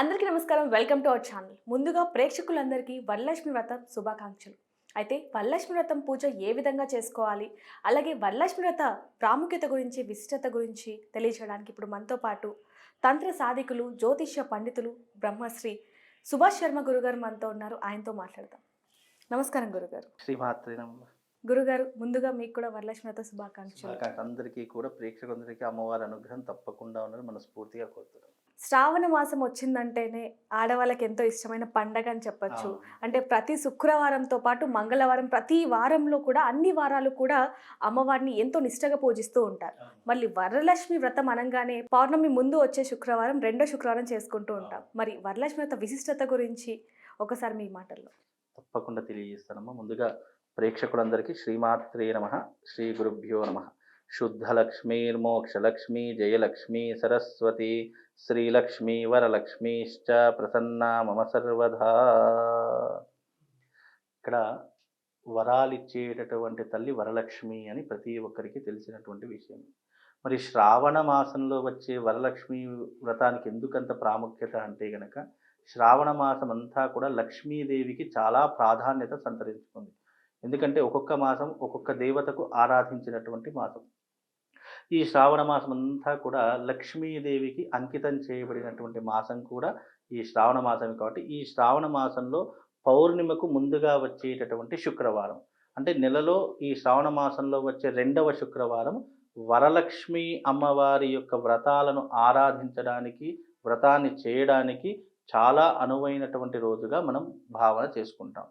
అందరికీ నమస్కారం. Welcome to our channel. ముందుగా ప్రేక్షకులందరికీ వరలక్ష్మి వ్రతం శుభాకాంక్షలు. అయితే వరలక్ష్మి వ్రతం పూజ ఏ విధంగా చేసుకోవాలి? అలాగే వరలక్ష్మి వ్రత ప్రాముఖ్యత గురించి విశిష్టత గురించి తెలియజేయడానికి ఇప్పుడు మనతో పాటు తంత్ర సాధికులు జ్యోతిష్య పండితులు బ్రహ్మశ్రీ సుభాష్ శర్మ గురుగారు మనతో ఉన్నారు. ఆయనతో మాట్లాడదాం. నమస్కారం గురుగారు. శ్రీమాత్రి గురుగారు ముందుగా మీకు కూడా వరలక్ష్మి వ్రత శుభాకాంక్షలు. అందరికీ కూడా ప్రేక్షకులందరికీ అమ్మవారి అనుగ్రహం తప్పకుండా ఉన్నది మనస్ఫూర్తిగా కోరుతున్నాం. శ్రావణ మాసం వచ్చిందంటేనే ఆడవాళ్ళకి ఎంతో ఇష్టమైన పండగ అని చెప్పొచ్చు. అంటే ప్రతి శుక్రవారంతో పాటు మంగళవారం ప్రతి వారంలో కూడా అన్ని వారాలు కూడా అమ్మవారిని ఎంతో నిష్టగా పూజిస్తూ ఉంటారు. మళ్ళీ వరలక్ష్మి వ్రతం అనగానే పౌర్ణమి ముందు వచ్చే శుక్రవారం రెండో శుక్రవారం చేసుకుంటూ ఉంటాం. మరి వరలక్ష్మి వ్రత విశిష్టత గురించి ఒకసారి మీ మాటల్లో. తప్పకుండా తెలియజేస్తానమ్మా. ముందుగా ప్రేక్షకులందరికీ శ్రీమాత్రే నమ శ్రీ గురుభ్యో నమ. శుద్ధలక్ష్మీర్మోక్షలక్ష్మీ జయలక్ష్మీ సరస్వతి శ్రీలక్ష్మీ వరలక్ష్మీశ్చ ప్రసన్న మమ సర్వదా ఇక్కడ వరాలిచ్చేటటువంటి తల్లి వరలక్ష్మి అని ప్రతి ఒక్కరికి తెలిసినటువంటి విషయం. మరి శ్రావణ మాసంలో వచ్చే వరలక్ష్మి వ్రతానికి ఎందుకంత ప్రాముఖ్యత అంటే గనక శ్రావణ మాసం అంతా కూడా లక్ష్మీదేవికి చాలా ప్రాధాన్యత సంతరించుకుంది. ఎందుకంటే ఒక్కొక్క మాసం ఒక్కొక్క దేవతకు ఆరాధించినటువంటి మాసం. ఈ శ్రావణ మాసం అంతా కూడా లక్ష్మీదేవికి అంకితం చేయబడినటువంటి మాసం కూడా ఈ శ్రావణ మాసం కాబట్టి ఈ శ్రావణ మాసంలో పౌర్ణిమకు ముందుగా వచ్చేటటువంటి శుక్రవారం. అంటే నెలలో ఈ శ్రావణ మాసంలో వచ్చే రెండవ శుక్రవారం వరలక్ష్మి అమ్మవారి యొక్క వ్రతాలను ఆరాధించడానికి వ్రతాన్ని చేయడానికి చాలా అనువైనటువంటి రోజుగా మనం భావన చేసుకుంటాం.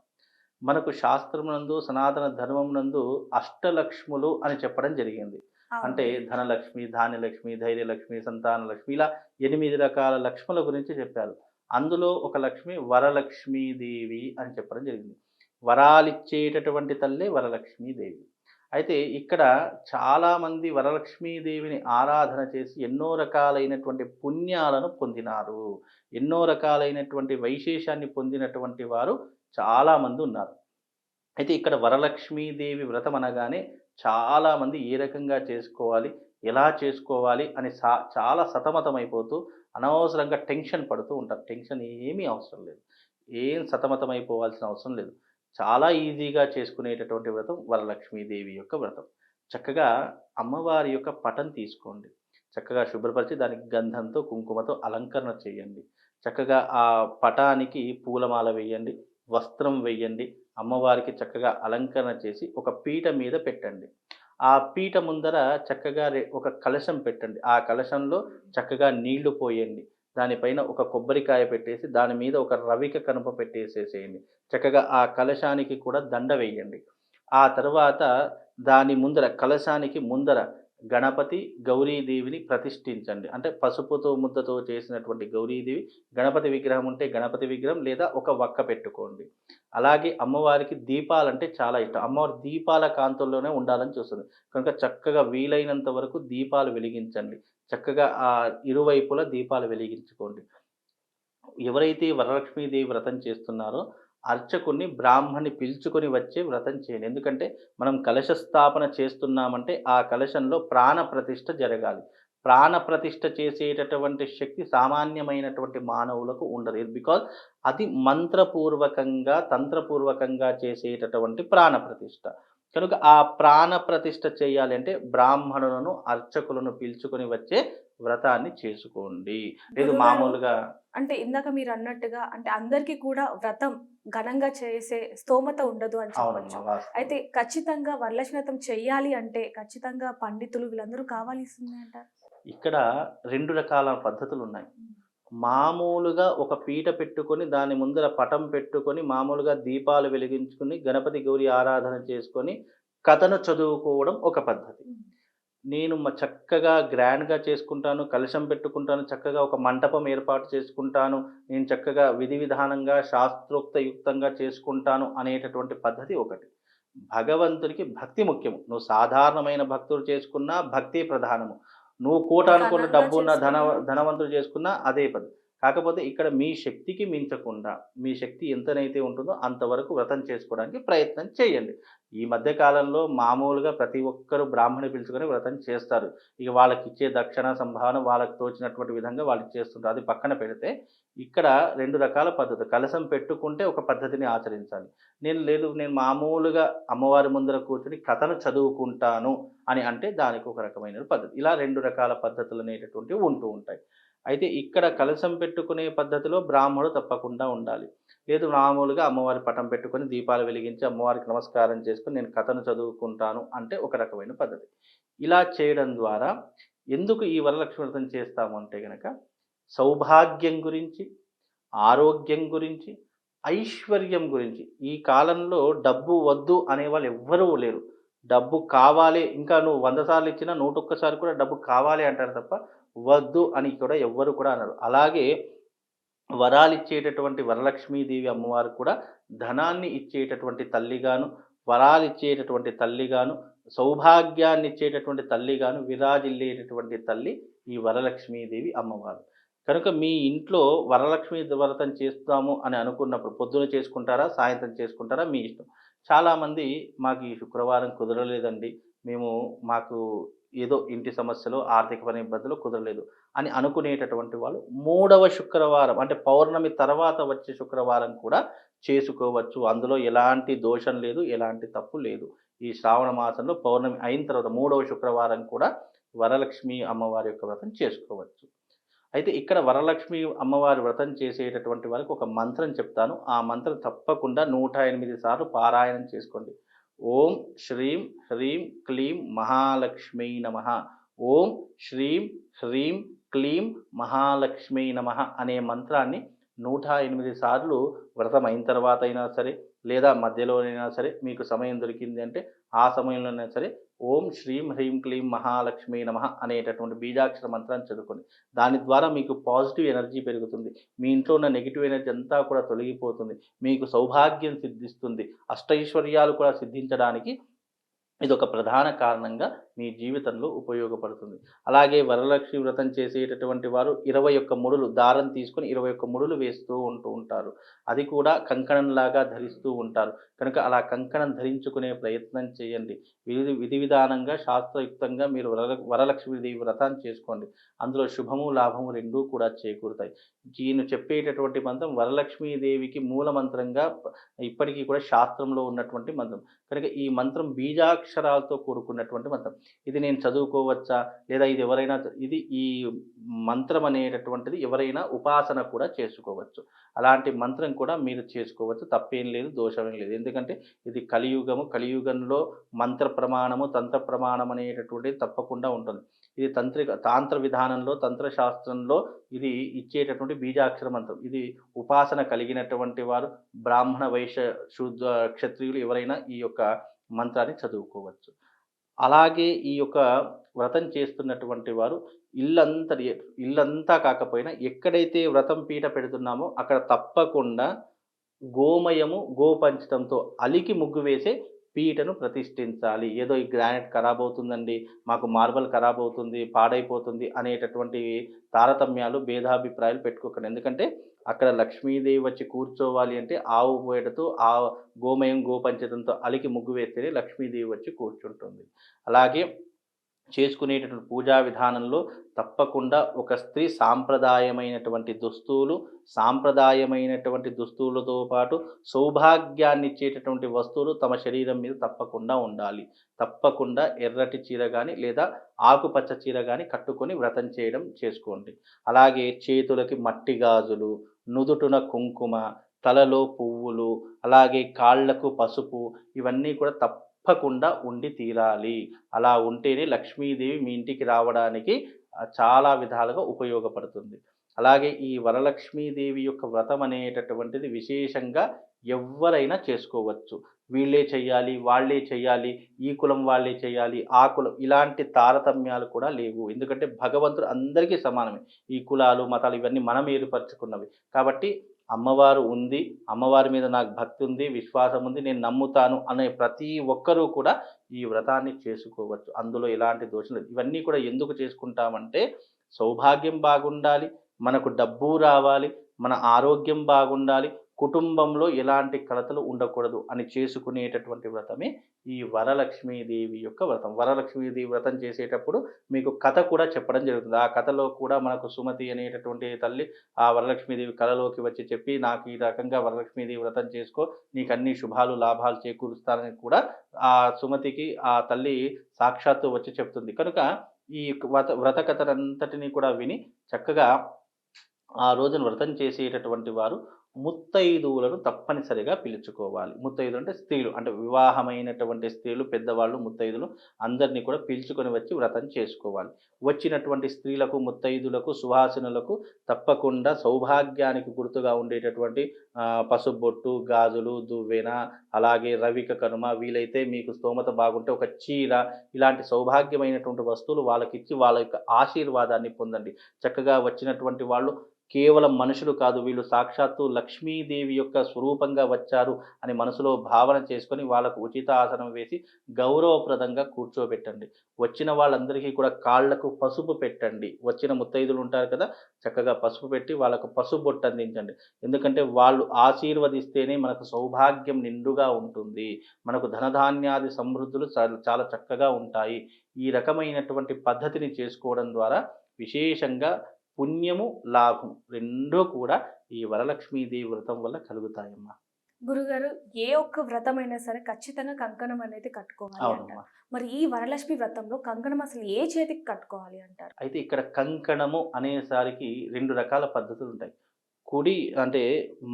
మనకు శాస్త్రమునందు సనాతన ధర్మమునందు అష్టలక్ష్ములు అని చెప్పడం జరిగింది. అంటే ధనలక్ష్మి ధాన్యలక్ష్మి ధైర్యలక్ష్మి సంతానలక్ష్మి ఇలా ఎనిమిది రకాల లక్ష్ముల గురించి చెప్పారు. అందులో ఒక లక్ష్మి వరలక్ష్మీదేవి అని చెప్పడం జరిగింది. వరాలిచ్చేటటువంటి తల్లే వరలక్ష్మీదేవి. అయితే ఇక్కడ చాలామంది వరలక్ష్మీదేవిని ఆరాధన చేసి ఎన్నో రకాలైనటువంటి పుణ్యాలను పొందినారు. ఎన్నో రకాలైనటువంటి వైశేషాన్ని పొందినటువంటి వారు చాలామంది ఉన్నారు. అయితే ఇక్కడ వరలక్ష్మీదేవి వ్రతం అనగానే చాలామంది ఏ రకంగా చేసుకోవాలి ఎలా చేసుకోవాలి అని సా చాలా సతమతమైపోతూ అనవసరంగా టెన్షన్ పడుతూ ఉంటారు. టెన్షన్ ఏమీ అవసరం లేదు. ఏం సతమతమైపోవాల్సిన అవసరం లేదు. చాలా ఈజీగా చేసుకునేటటువంటి వ్రతం వరలక్ష్మీదేవి యొక్క వ్రతం. చక్కగా అమ్మవారి యొక్క పటం తీసుకోండి. చక్కగా శుభ్రపరిచి దానికి గంధంతో కుంకుమతో అలంకరణ చేయండి. చక్కగా ఆ పటానికి పూలమాల వేయండి వస్త్రం వేయండి అమ్మవారికి చక్కగా అలంకరణ చేసి ఒక పీట మీద పెట్టండి. ఆ పీట ముందర చక్కగా ఒక కలశం పెట్టండి. ఆ కలశంలో చక్కగా నీళ్ళు పోయండి. దానిపైన ఒక కొబ్బరికాయ పెట్టేసి దాని మీద ఒక రవిక కనుప పెట్టేసేసేయండి. చక్కగా ఆ కలశానికి కూడా దండ వేయండి. ఆ తర్వాత దాని ముందర కలశానికి ముందర గణపతి గౌరీదేవిని ప్రతిష్ఠించండి. అంటే పసుపుతో ముద్దతో చేసినటువంటి గౌరీదేవి గణపతి విగ్రహం ఉంటే గణపతి విగ్రహం లేదా ఒక వక్క పెట్టుకోండి. అలాగే అమ్మవారికి దీపాలంటే చాలా ఇష్టం. అమ్మవారి దీపాల కాంతుల్లోనే ఉండాలని చూస్తుంది. కనుక చక్కగా వీలైనంత వరకు దీపాలు వెలిగించండి. చక్కగా ఆ ఇరువైపులా దీపాలు వెలిగించుకోండి. ఎవరైతే వరలక్ష్మీదేవి వ్రతం చేస్తున్నారో అర్చకుని బ్రాహ్మణి పిలుచుకొని వచ్చే వ్రతం చేయండి. ఎందుకంటే మనం కలశ స్థాపన చేస్తున్నామంటే ఆ కలశంలో ప్రాణ ప్రతిష్ఠ జరగాలి. ప్రాణ ప్రతిష్ఠ చేసేటటువంటి శక్తి సామాన్యమైనటువంటి మానవులకు ఉండదు. బికాజ్ అది మంత్రపూర్వకంగా తంత్రపూర్వకంగా చేసేటటువంటి ప్రాణ ప్రతిష్ఠ కనుక ఆ ప్రాణ ప్రతిష్ఠ చేయాలి అంటే బ్రాహ్మణులను అర్చకులను పిలుచుకొని వచ్చే వ్రతాన్ని చేసుకోండి. లేదు మామూలుగా అంటే ఇందాక మీరు అన్నట్టుగా అంటే అందరికీ కూడా వ్రతం ఘనంగా చేసే స్తోమత ఉండదు అని చెప్పొచ్చు. అయితే ఖచ్చితంగా వరలక్ష్మి వ్రతం చెయ్యాలి అంటే ఖచ్చితంగా పండితులు వీళ్ళందరూ కావాల్సిందే అంటారు ఇక్కడ రెండు రకాల పద్ధతులు ఉన్నాయి. మామూలుగా ఒక పీట పెట్టుకొని దాని ముందర పటం పెట్టుకొని మామూలుగా దీపాలు వెలిగించుకొని గణపతి గౌరి ఆరాధన చేసుకొని కథను చదువుకోవడం ఒక పద్ధతి. నేను మ- చక్కగా గ్రాండ్గా చేసుకుంటాను కలశం పెట్టుకుంటాను చక్కగా ఒక మంటపం ఏర్పాటు చేసుకుంటాను నేను చక్కగా విధి విధానంగా శాస్త్రోక్తయుక్తంగా చేసుకుంటాను అనేటటువంటి పద్ధతి ఒకటి. భగవంతునికి భక్తి ముఖ్యము. నువ్వు సాధారణమైన భక్తులు చేసుకున్నా భక్తి ప్రధానము. నువ్వు కోటానుకున్న ఘనంగా డబ్బు ఉన్న ధన ధనవంతులు చేసుకున్నా అదే పద్ధతి. కాకపోతే ఇక్కడ మీ శక్తికి మించకుండా మీ శక్తి ఎంతనైతే ఉంటుందో అంతవరకు వ్రతం చేసుకోవడానికి ప్రయత్నం చేయండి. ఈ మధ్య కాలంలో మామూలుగా ప్రతి ఒక్కరు బ్రాహ్మణి పిలుచుకొని వ్రతం చేస్తారు. ఇక వాళ్ళకి ఇచ్చే దక్షిణ సంభావన వాళ్ళకి తోచినటువంటి విధంగా వాళ్ళు చేస్తుంటారు. అది పక్కన పెడితే ఇక్కడ రెండు రకాల పద్ధతి కలసం పెట్టుకుంటే ఒక పద్ధతిని ఆచరించాలి. నేను లేదు నేను మామూలుగా అమ్మవారి ముందర కూర్చొని కథను చదువుకుంటాను అని అంటే దానికి ఒక రకమైన పద్ధతి. ఇలా రెండు రకాల పద్ధతులు అనేటటువంటివి ఉంటూ ఉంటాయి. అయితే ఇక్కడ కలశం పెట్టుకునే పద్ధతిలో బ్రాహ్మణుడు తప్పకుండా ఉండాలి. లేదు మామూలుగా అమ్మవారి పటం పెట్టుకొని దీపాలు వెలిగించి అమ్మవారికి నమస్కారం చేసుకుని నేను కథను చదువుకుంటాను అంటే ఒక రకమైన పద్ధతి. ఇలా చేయడం ద్వారా ఎందుకు ఈ వరలక్ష్మి వ్రతం చేస్తాము అంటే కనుక సౌభాగ్యం గురించి ఆరోగ్యం గురించి ఐశ్వర్యం గురించి. ఈ కాలంలో డబ్బు వద్దు అనే వాళ్ళు ఎవ్వరూ లేరు. డబ్బు కావాలి ఇంకా నువ్వు వంద సార్లు ఇచ్చినా నూటొక్కసారి కూడా డబ్బు కావాలి అంటారు తప్ప వద్దు అని కూడా ఎవ్వరు కూడా అన్నారు అలాగే వరాలు ఇచ్చేటటువంటి వరలక్ష్మీదేవి అమ్మవారు కూడా ధనాన్ని ఇచ్చేటటువంటి తల్లిగాను వరాలు ఇచ్చేటటువంటి తల్లిగాను సౌభాగ్యాన్ని ఇచ్చేటటువంటి తల్లిగాను విరాజిల్లేటటువంటి తల్లి ఈ వరలక్ష్మీదేవి అమ్మవారు. కనుక మీ ఇంట్లో వరలక్ష్మి వ్రతం చేస్తాము అని అనుకున్నప్పుడు పొద్దున చేసుకుంటారా సాయంత్రం చేసుకుంటారా మీ ఇష్టం? చాలామంది మాకు ఈ శుక్రవారం కుదరలేదండి. మేము మాకు ఏదో ఇంటి సమస్యలు ఆర్థికపరమైన ఇబ్బందులు కుదరలేదు అని అనుకునేటటువంటి వాళ్ళు మూడవ శుక్రవారం అంటే పౌర్ణమి తర్వాత వచ్చే శుక్రవారం కూడా చేసుకోవచ్చు. అందులో ఎలాంటి దోషం లేదు ఎలాంటి తప్పు లేదు. ఈ శ్రావణ మాసంలో పౌర్ణమి అయిన తర్వాత మూడవ శుక్రవారం కూడా వరలక్ష్మి అమ్మవారి యొక్క వ్రతం చేసుకోవచ్చు. అయితే ఇక్కడ వరలక్ష్మి అమ్మవారి వ్రతం చేసేటటువంటి వారికి ఒక మంత్రం చెప్తాను. ఆ మంత్రం తప్పకుండా నూట ఎనిమిది సార్లు పారాయణం చేసుకోండి. ఓం శ్రీం హ్రీం క్లీం మహాలక్ష్మీ నమ. ఓం శ్రీం హ్రీం క్లీం మహాలక్ష్మీ నమ అనే మంత్రాన్ని నూట ఎనిమిది సార్లు వ్రతం అయిన తర్వాత అయినా సరే లేదా మధ్యలోనైనా సరే మీకు సమయం దొరికింది అంటే ఆ సమయంలోనైనా సరే ఓం శ్రీం హ్రీం క్లీం మహాలక్ష్మీ నమ అనేటటువంటి బీజాక్షర మంత్రాన్ని చదువుకోండి. దాని ద్వారా మీకు పాజిటివ్ ఎనర్జీ పెరుగుతుంది. మీ ఇంట్లో ఉన్న నెగిటివ్ ఎనర్జీ అంతా కూడా తొలగిపోతుంది. మీకు సౌభాగ్యం సిద్ధిస్తుంది. అష్టైశ్వర్యాలు కూడా సిద్ధించడానికి ఇది ఒక ప్రధాన కారణంగా మీ జీవితంలో ఉపయోగపడుతుంది. అలాగే వరలక్ష్మి వ్రతం చేసేటటువంటి వారు ఇరవై ఒక్క ముడులు దారం తీసుకొని ఇరవై ఒక్క ముడులు వేస్తూ ఉంటూ ఉంటారు. అది కూడా కంకణంలాగా ధరిస్తూ ఉంటారు. కనుక అలా కంకణం ధరించుకునే ప్రయత్నం చేయండి. విధి విధి విధానంగా శాస్త్రయుక్తంగా మీరు వర వరలక్ష్మీదేవి వ్రతాన్ని చేసుకోండి. అందులో శుభము లాభము రెండూ కూడా చేకూరుతాయి. ఈయన చెప్పేటటువంటి మంత్రం వరలక్ష్మీదేవికి మూల మంత్రంగా ఇప్పటికీ కూడా శాస్త్రంలో ఉన్నటువంటి మంత్రం. కనుక ఈ మంత్రం బీజాక్షరాలతో కూడుకున్నటువంటి మంత్రం. ఇది నేను చదువుకోవచ్చా? లేదా ఇది ఎవరైనా ఇది ఈ మంత్రం అనేటటువంటిది ఎవరైనా ఉపాసన కూడా చేసుకోవచ్చు. అలాంటి మంత్రం కూడా మీరు చేసుకోవచ్చు. తప్పేం లేదు దోషమేం లేదు. ఎందుకంటే ఇది కలియుగము కలియుగంలో మంత్ర ప్రమాణము తంత్ర ప్రమాణం అనేటటువంటిది తప్పకుండా ఉంటుంది. ఇది తంత్రిక తాంత్ర విధానంలో తంత్రశాస్త్రంలో ఇది ఇచ్చేటటువంటి బీజాక్షర మంత్రం. ఇది ఉపాసన కలిగినటువంటి వారు బ్రాహ్మణ వైశ్య శూద్ర క్షత్రియులు ఎవరైనా ఈ యొక్క మంత్రాన్ని చదువుకోవచ్చు. అలాగే ఈ యొక్క వ్రతం చేస్తున్నటువంటి వారు ఇల్లంతా ఇల్లంతా కాకపోయినా ఎక్కడైతే వ్రతం పీట పెడుతున్నామో అక్కడ తప్పకుండా గోమయము గోపంచడంతో అలికి ముగ్గు వేసే పీటను ప్రతిష్ఠించాలి. ఏదో ఈ గ్రానైట్ ఖరాబ్ అవుతుందండి మాకు మార్బల్ ఖరాబ్ అవుతుంది పాడైపోతుంది అనేటటువంటి తారతమ్యాలు భేదాభిప్రాయాలు పెట్టుకోకండి. ఎందుకంటే అక్కడ లక్ష్మీదేవి వచ్చి కూర్చోవాలి అంటే ఆవు పేడతో ఆ గోమయం గోపంచతంతో అలికి ముగ్గు వేస్తేనే లక్ష్మీదేవి వచ్చి కూర్చుంటుంది. అలాగే చేసుకునేటటువంటి పూజా విధానంలో తప్పకుండా ఒక స్త్రీ సాంప్రదాయమైనటువంటి దుస్తులు సాంప్రదాయమైనటువంటి దుస్తువులతో పాటు సౌభాగ్యాన్ని ఇచ్చేటటువంటి వస్తువులు తమ శరీరం మీద తప్పకుండా ఉండాలి. తప్పకుండా ఎర్రటి చీర కానీ లేదా ఆకుపచ్చ చీర కానీ కట్టుకొని వ్రతం చేయడం చేసుకోండి. అలాగే చేతులకి మట్టి గాజులు నుదుటున కుంకుమ తలలో పువ్వులు అలాగే కాళ్ళకు పసుపు ఇవన్నీ కూడా తప్ప తప్పకుండా ఉండి తీరాలి. అలా ఉంటేనే లక్ష్మీదేవి మీ ఇంటికి రావడానికి చాలా విధాలుగా ఉపయోగపడుతుంది. అలాగే ఈ వరలక్ష్మీదేవి యొక్క వ్రతం అనేటటువంటిది విశేషంగా ఎవరైనా చేసుకోవచ్చు. వీళ్ళే చేయాలి వాళ్ళే చేయాలి ఈ కులం వాళ్ళే చేయాలి ఆ కులం ఇలాంటి తారతమ్యాలు కూడా లేవు. ఎందుకంటే భగవంతుడు అందరికీ సమానమే. ఈ కులాలు మతాలు ఇవన్నీ మనం ఏర్పరచుకున్నవి. కాబట్టి అమ్మవారు ఉంది అమ్మవారి మీద నాకు భక్తి ఉంది విశ్వాసం ఉంది నేను నమ్ముతాను అనే ప్రతి ఒక్కరూ కూడా ఈ వ్రతాన్ని చేసుకోవచ్చు. అందులో ఎలాంటి దోషం లేదు. ఇవన్నీ కూడా ఎందుకు చేసుకుంటామంటే సౌభాగ్యం బాగుండాలి మనకు డబ్బు రావాలి మన ఆరోగ్యం బాగుండాలి కుటుంబంలో ఎలాంటి కలతలు ఉండకూడదు అని చేసుకునేటటువంటి వ్రతమే ఈ వరలక్ష్మీదేవి యొక్క వ్రతం. వరలక్ష్మీదేవి వ్రతం చేసేటప్పుడు మీకు కథ కూడా చెప్పడం జరుగుతుంది. ఆ కథలో కూడా మనకు సుమతి అనేటటువంటి తల్లి ఆ వరలక్ష్మీదేవి కళలోకి వచ్చి చెప్పి నాకు ఈ రకంగా వరలక్ష్మీదేవి వ్రతం చేసుకో నీకు అన్ని శుభాలు లాభాలు చేకూరుస్తారని కూడా ఆ సుమతికి ఆ తల్లి సాక్షాత్తు వచ్చి చెప్తుంది. కనుక ఈ వ్రత వ్రత కథనంతటిని కూడా విని చక్కగా ఆ రోజున వ్రతం చేసేటటువంటి వారు ముత్తైదువులను తప్పనిసరిగా పిలుచుకోవాలి. ముత్తైదులు అంటే స్త్రీలు. అంటే వివాహమైనటువంటి స్త్రీలు పెద్దవాళ్ళు ముత్తైదులు అందరినీ కూడా పిలుచుకొని వచ్చి వ్రతం చేసుకోవాలి. వచ్చినటువంటి స్త్రీలకు ముత్తైదులకు సువాసనలకు తప్పకుండా సౌభాగ్యానికి గుర్తుగా ఉండేటటువంటి పసుబొట్టు గాజులు దువ్వెన అలాగే రవిక కనుమ వీలైతే మీకు స్తోమత బాగుంటే ఒక చీర ఇలాంటి సౌభాగ్యమైనటువంటి వస్తువులు వాళ్ళకిచ్చి వాళ్ళ యొక్క ఆశీర్వాదాన్ని పొందండి. చక్కగా వచ్చినటువంటి వాళ్ళు కేవలం మనుషులు కాదు వీళ్ళు సాక్షాత్తు లక్ష్మీదేవి యొక్క స్వరూపంగా వచ్చారు అని మనసులో భావన చేసుకొని వాళ్ళకు ఉచిత ఆసనం వేసి గౌరవప్రదంగా కూర్చోబెట్టండి. వచ్చిన వాళ్ళందరికీ కూడా కాళ్ళకు పసుపు పెట్టండి. వచ్చిన ముత్తైదులు ఉంటారు కదా చక్కగా పసుపు పెట్టి వాళ్ళకు పసుపు బొట్టు అందించండి. ఎందుకంటే వాళ్ళు ఆశీర్వదిస్తేనే మనకు సౌభాగ్యం నిండుగా ఉంటుంది. మనకు ధనధాన్యాది సమృద్ధులు చాలా చాలా చక్కగా ఉంటాయి. ఈ రకమైనటువంటి పద్ధతిని చేసుకోవడం ద్వారా విశేషంగా పుణ్యము లాభం రెండూ కూడా ఈ వరలక్ష్మీదేవి వ్రతం వల్ల కలుగుతాయమ్మా. గురుగారు ఏ ఒక్క వ్రతం అయినా సరే ఖచ్చితంగా కంకణం అనేది కట్టుకోవాలి అంటారు. మరి ఈ వరలక్ష్మి వ్రతంలో కంకణం అసలు ఏ చేతికి కట్టుకోవాలి అంటారు? అయితే ఇక్కడ కంకణము అనేసరికి రెండు రకాల పద్ధతులు ఉంటాయి కుడి అంటే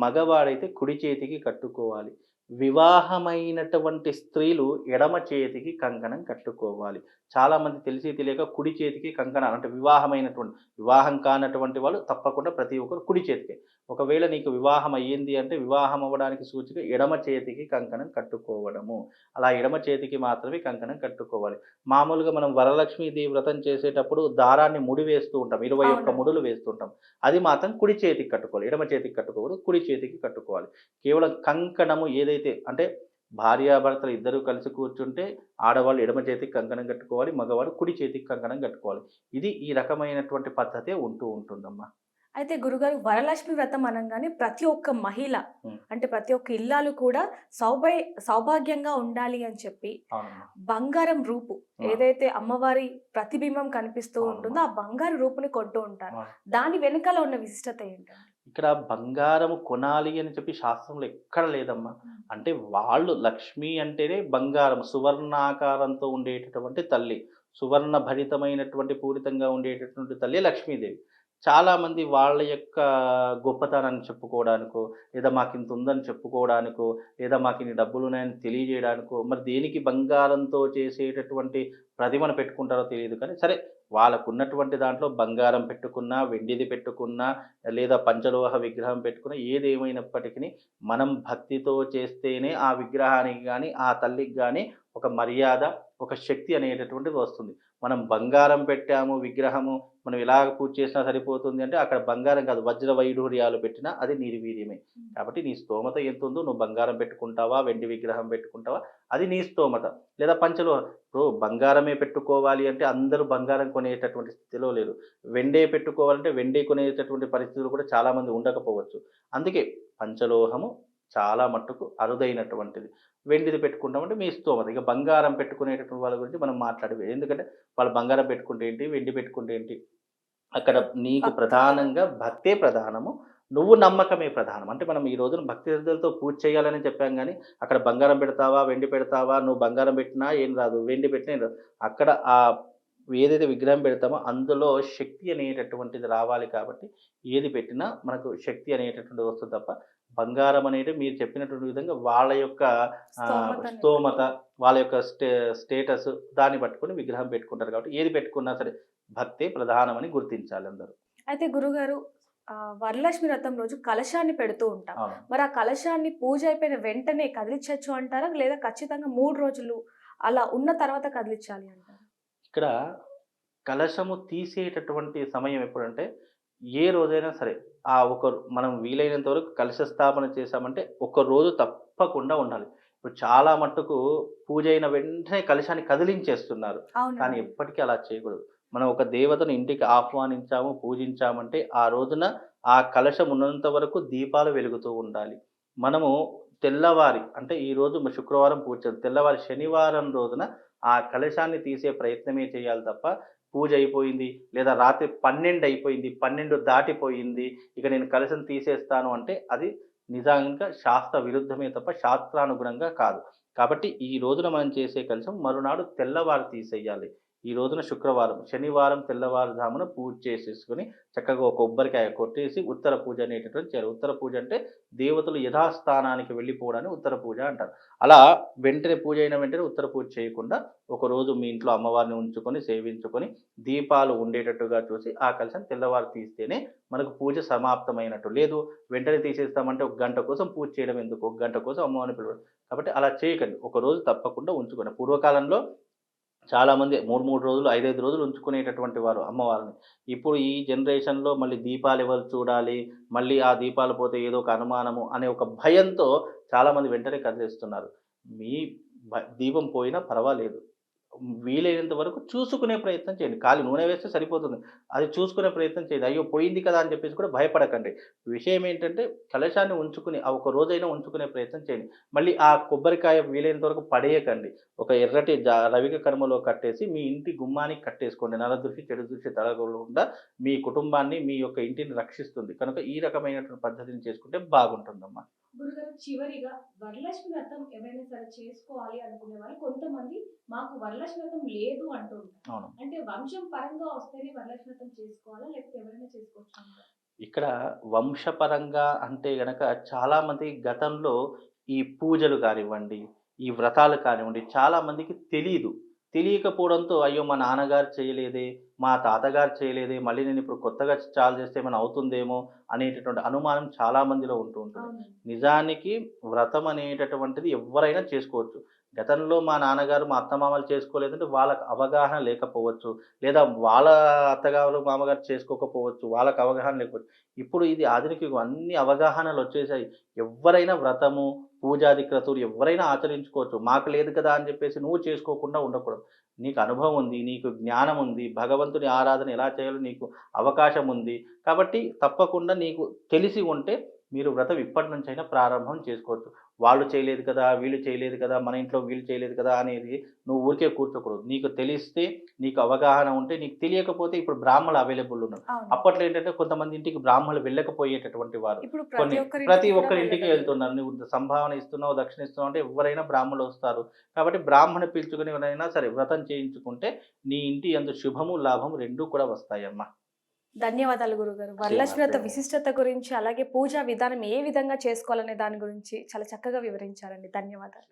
మగవాడైతే కుడి చేతికి కట్టుకోవాలి. వివాహమైనటువంటి స్త్రీలు ఎడమ చేతికి కంకణం కట్టుకోవాలి. చాలామంది తెలిసి తెలియక కుడి చేతికి కంకణం అంటే వివాహమైనటువంటి వివాహం కానటువంటి వాళ్ళు తప్పకుండా ప్రతి ఒక్కరు కుడి చేతికి. ఒకవేళ నీకు వివాహం అయ్యింది అంటే వివాహం అవ్వడానికి సూచిక ఎడమ చేతికి కంకణం కట్టుకోవడము. అలా ఎడమ చేతికి మాత్రమే కంకణం కట్టుకోవాలి. మామూలుగా మనం వరలక్ష్మీదేవి వ్రతం చేసేటప్పుడు దారాన్ని ముడి వేస్తూ ఉంటాం. ఇరవై ఒక్క. ముడులు వేస్తుంటాం అది మాత్రం కుడి చేతికి కట్టుకోవాలి. ఎడమ చేతికి కట్టుకోకూడదు కుడి చేతికి కట్టుకోవాలి. కేవలం కంకణము ఏదైతే అంటే భార్యాభర్తలు ఇద్దరు కలిసి కూర్చుంటే ఆడవాళ్ళు ఎడమ చేతికి కంకణం కట్టుకోవాలి మగవాడు కుడి చేతికి కంకణం కట్టుకోవాలి ఇది ఈ రకమైనటువంటి పద్ధతే ఉంటూ ఉంటుందమ్మా అయితే గురుగారు వరలక్ష్మి వ్రతం అనగానే ప్రతి ఒక్క మహిళ. అంటే ప్రతి ఒక్క ఇల్లాలు కూడా సౌభై సౌభాగ్యంగా ఉండాలి అని చెప్పి బంగారం రూపు. ఏదైతే అమ్మవారి ప్రతిబింబం కనిపిస్తూ. ఉంటుందో ఆ బంగారు రూపుని కొంటూ ఉంటారు. దాని వెనకాల ఉన్న విశిష్టత ఏంటండి ఇక్కడ బంగారము కొనాలి అని చెప్పి శాస్త్రంలో ఎక్కడ లేదమ్మా. అంటే వాళ్ళు లక్ష్మి అంటేనే బంగారం సువర్ణాకారంతో ఉండేటటువంటి తల్లి సువర్ణ భరితమైనటువంటి పూరితంగా ఉండేటటువంటి తల్లి లక్ష్మీదేవి. చాలామంది వాళ్ళ యొక్క గొప్పతనాన్ని చెప్పుకోవడానికో లేదా మాకు ఇంత ఉందని చెప్పుకోవడానికో లేదా మాకు ఇన్ని డబ్బులు ఉన్నాయని తెలియజేయడానికో మరి దేనికి బంగారంతో చేసేటటువంటి ప్రతిమను పెట్టుకుంటారో తెలియదు కానీ సరే వాళ్ళకు ఉన్నటువంటి దాంట్లో బంగారం పెట్టుకున్నా వెండిది పెట్టుకున్నా లేదా పంచలోహ విగ్రహం పెట్టుకున్నా ఏది ఏమైనప్పటికీ మనం భక్తితో చేస్తేనే ఆ విగ్రహానికి కానీ ఆ తల్లికి కానీ ఒక మర్యాద ఒక శక్తి అనేటటువంటిది వస్తుంది. మనం బంగారం పెట్టాము విగ్రహము మనం ఎలాగ పూజ చేసినా సరిపోతుంది అంటే అక్కడ బంగారం కాదు వజ్ర వైఢూర్యాలు పెట్టినా అది నిర్వీర్యమే. కాబట్టి నీ స్తోమత ఎంత ఉందో నువ్వు బంగారం పెట్టుకుంటావా వెండి విగ్రహం పెట్టుకుంటావా అది నీ స్తోమత. లేదా పంచలో ఇప్పుడు బంగారమే పెట్టుకోవాలి అంటే అందరూ బంగారం కొనేటటువంటి స్థితిలో లేరు. వెండే పెట్టుకోవాలంటే వెండే కొనేటటువంటి పరిస్థితులు కూడా చాలామంది ఉండకపోవచ్చు. అందుకే పంచలోహము చాలా మట్టుకు అరుదైనటువంటిది. వెండిది పెట్టుకుంటామంటే మీ స్తోమత. ఇక బంగారం పెట్టుకునేటటువంటి వాళ్ళ గురించి మనం మాట్లాడేది. ఎందుకంటే వాళ్ళు బంగారం పెట్టుకుంటే ఏంటి? వెండి పెట్టుకుంటే ఏంటి? అక్కడ నీకు. ప్రధానంగా భక్తే ప్రధానము. నువ్వు నమ్మకమే ప్రధానం. అంటే మనం ఈ రోజున భక్తి శ్రద్ధలతో పూజ చేయాలని చెప్పాం కానీ అక్కడ బంగారం పెడతావా వెండి పెడతావా నువ్వు బంగారం పెట్టినా ఏం రాదు వెండి పెట్టినా ఏం రాదు. అక్కడ ఆ ఏదైతే విగ్రహం పెడతామో అందులో శక్తి అనేటటువంటిది రావాలి కాబట్టి ఏది పెట్టినా మనకు శక్తి అనేటటువంటిది వస్తుంది తప్ప బంగారం అనేది మీరు చెప్పినటువంటి విధంగా వాళ్ళ యొక్క స్తోమత వాళ్ళ యొక్క స్టే స్టేటస్ దాన్ని పట్టుకొని విగ్రహం పెట్టుకుంటారు కాబట్టి ఏది పెట్టుకున్నా సరే భక్తే ప్రధానమని గుర్తించాలి అందరూ. అయితే గురుగారు వరలక్ష్మి వ్రతం రోజు కలశాన్ని పెడుతూ ఉంటాం. మరి ఆ కలశాన్ని పూజ అయిపోయిన వెంటనే కదిలించవచ్చు అంటారా? లేదా ఖచ్చితంగా మూడు రోజులు అలా ఉన్న తర్వాత కదిలించాలి అంటారా? ఇక్కడ కలశము తీసేటటువంటి సమయం ఎప్పుడంటే ఏ రోజైనా సరే ఆ ఒక మనం వీలైనంత వరకు కలశ స్థాపన చేశామంటే ఒక రోజు తప్పకుండా ఉండాలి. ఇప్పుడు చాలా మట్టుకు పూజ అయిన వెంటనే కలశాన్ని కదిలించేస్తున్నారు. కానీ ఎప్పటికీ అలా చేయకూడదు. మనం ఒక దేవతను ఇంటికి ఆహ్వానించాము పూజించామంటే ఆ రోజున ఆ కలశం ఉన్నంత వరకు దీపాలు వెలుగుతూ ఉండాలి. మనము తెల్లవారి అంటే ఈ రోజు శుక్రవారం పూజ తెల్లవారి శనివారం రోజున ఆ కలశాన్ని తీసే ప్రయత్నమే చేయాలి తప్ప పూజ అయిపోయింది లేదా రాత్రి పన్నెండు అయిపోయింది పన్నెండు దాటిపోయింది ఇక నేను కలశం తీసేస్తాను అంటే అది నిజంగా శాస్త్ర విరుద్ధమే తప్ప శాస్త్రానుగుణంగా కాదు. కాబట్టి ఈ రోజున మనం చేసే కలశం మరునాడు తెల్లవారు తీసేయాలి. ఈ రోజున శుక్రవారం శనివారం తెల్లవారుజామున పూజ చేసేసుకొని చక్కగా ఒక కొబ్బరికాయ కొట్టేసి ఉత్తర పూజ అనేటటువంటి చేయాలి. ఉత్తర పూజ అంటే దేవతలు యథాస్థానానికి వెళ్ళిపోవడాన్ని ఉత్తర పూజ అంటారు. అలా వెంటనే పూజ అయిన వెంటనే ఉత్తర పూజ చేయకుండా ఒకరోజు మీ ఇంట్లో అమ్మవారిని ఉంచుకొని సేవించుకొని దీపాలు ఉండేటట్టుగా చూసి ఆ కలశం తెల్లవారు తీస్తేనే మనకు పూజ సమాప్తమైనట్టు. లేదు వెంటనే తీసేస్తామంటే ఒక గంట కోసం పూజ చేయడం ఎందుకు? ఒక గంట కోసం అమ్మవారిని పిలవడం. కాబట్టి అలా చేయకండి. ఒక రోజు తప్పకుండా ఉంచుకోండి. పూర్వకాలంలో చాలామంది మూడు మూడు రోజులు ఐదైదు రోజులు ఉంచుకునేటటువంటి వారు అమ్మవారిని. ఇప్పుడు ఈ జనరేషన్లో మళ్ళీ దీపాలు ఎవరు చూడాలి మళ్ళీ ఆ దీపాలు పోతే ఏదో ఒక అనుమానము అనే ఒక భయంతో చాలామంది వెంటనే కదిలేస్తున్నారు. మీ భ- దీపం పోయినా పర్వాలేదు. వీలైనంత వరకు చూసుకునే ప్రయత్నం చేయండి. ఖాళీ నూనె వేస్తే సరిపోతుంది. అది చూసుకునే ప్రయత్నం చేయండి. అయ్యో పోయింది కదా అని చెప్పేసి కూడా భయపడకండి. విషయం ఏంటంటే కలశాన్ని ఉంచుకుని ఒక రోజైనా ఉంచుకునే ప్రయత్నం చేయండి. మళ్ళీ ఆ కొబ్బరికాయ వీలైనంత వరకు పడేయకండి. ఒక ఎర్రటి జా రవిక కర్మలో కట్టేసి మీ ఇంటి గుమ్మానికి కట్టేసుకోండి. నరదృష్టి చెడు దృష్టి తలగకుండా మీ కుటుంబాన్ని మీ యొక్క ఇంటిని రక్షిస్తుంది. కనుక ఈ రకమైనటువంటి పద్ధతిని చేసుకుంటే బాగుంటుందమ్మా. గురుగారు చివరిగా వరలక్ష్మి వ్రతం ఎవరైనా సరే చేసుకోవాలి అనుకునే వాళ్ళు కొంతమంది మాకు వరలక్ష్మి వ్రతం లేదు అంటూ ఉంటారు. అంటే వంశం పరంగా వస్తేనే వరలక్ష్మి వ్రతం చేసుకోవాలా లేకపోతే ఎవరైనా చేసుకోవచ్చు? ఇక్కడ వంశపరంగా అంటే గనక చాలామంది గతంలో ఈ పూజలు కానివ్వండి ఈ వ్రతాలు కానివ్వండి చాలామందికి తెలియదు తెలియకపోవడంతో అయ్యో మా నాన్నగారు చేయలేదే మా తాతగారు చేయలేదే మళ్ళీ నేను ఇప్పుడు కొత్తగా చాలు చేస్తే ఏమైనా అవుతుందేమో అనేటటువంటి అనుమానం చాలా మందిలో ఉంటూ ఉంటుంది. నిజానికి వ్రతం అనేటటువంటిది ఎవరైనా చేసుకోవచ్చు. గతంలో మా నాన్నగారు మా అత్తమామలు చేసుకోలేదంటే వాళ్ళకి అవగాహన లేకపోవచ్చు. లేదా వాళ్ళ అత్తగారు మామగారు చేసుకోకపోవచ్చు వాళ్ళకి అవగాహన లేకపోవచ్చు. ఇప్పుడు ఇది ఆధునిక అన్ని అవగాహనలు వచ్చేసాయి. ఎవరైనా వ్రతము పూజాది క్రతువులు ఎవరైనా ఆచరించుకోవచ్చు. మాకు లేదు కదా అని చెప్పేసి నువ్వు చేసుకోకుండా ఉండకూడదు. నీకు అనుభవం ఉంది నీకు జ్ఞానం ఉంది భగవంతుని ఆరాధన ఎలా చేయాలో నీకు అవకాశం ఉంది. కాబట్టి తప్పకుండా నీకు తెలిసి ఉంటే మీరు వ్రతం ఇప్పటి నుంచైనా ప్రారంభం చేసుకోవచ్చు. వాళ్ళు చేయలేదు కదా వీళ్ళు చేయలేదు కదా మన ఇంట్లో వీళ్ళు చేయలేదు కదా అనేది నువ్వు ఊరికే కూర్చోకూడదు. నీకు తెలిస్తే నీకు అవగాహన ఉంటే నీకు తెలియకపోతే ఇప్పుడు బ్రాహ్మణులు అవైలబుల్ ఉన్నారు. అప్పట్లో ఏంటంటే కొంతమంది ఇంటికి బ్రాహ్మణులు వెళ్ళకపోయేటటువంటి వారు. కొన్ని ప్రతి ఒక్కరి ఇంటికి. వెళ్తున్నారు. నువ్వు సంభావన ఇస్తున్నావు దక్షిణ ఇస్తున్నావు అంటే ఎవరైనా బ్రాహ్మణులు వస్తారు. కాబట్టి బ్రాహ్మణ పిలుచుకుని ఎవరైనా సరే వ్రతం చేయించుకుంటే నీ ఇంటి అందు శుభము లాభము రెండూ కూడా వస్తాయమ్మా. ధన్యవాదాలు గురుగారు. వరలక్ష్మి. విశిష్టత గురించి అలాగే పూజా విధానం ఏ విధంగా చేసుకోవాలనే దాని గురించి చాలా చక్కగా వివరించారండి. ధన్యవాదాలు.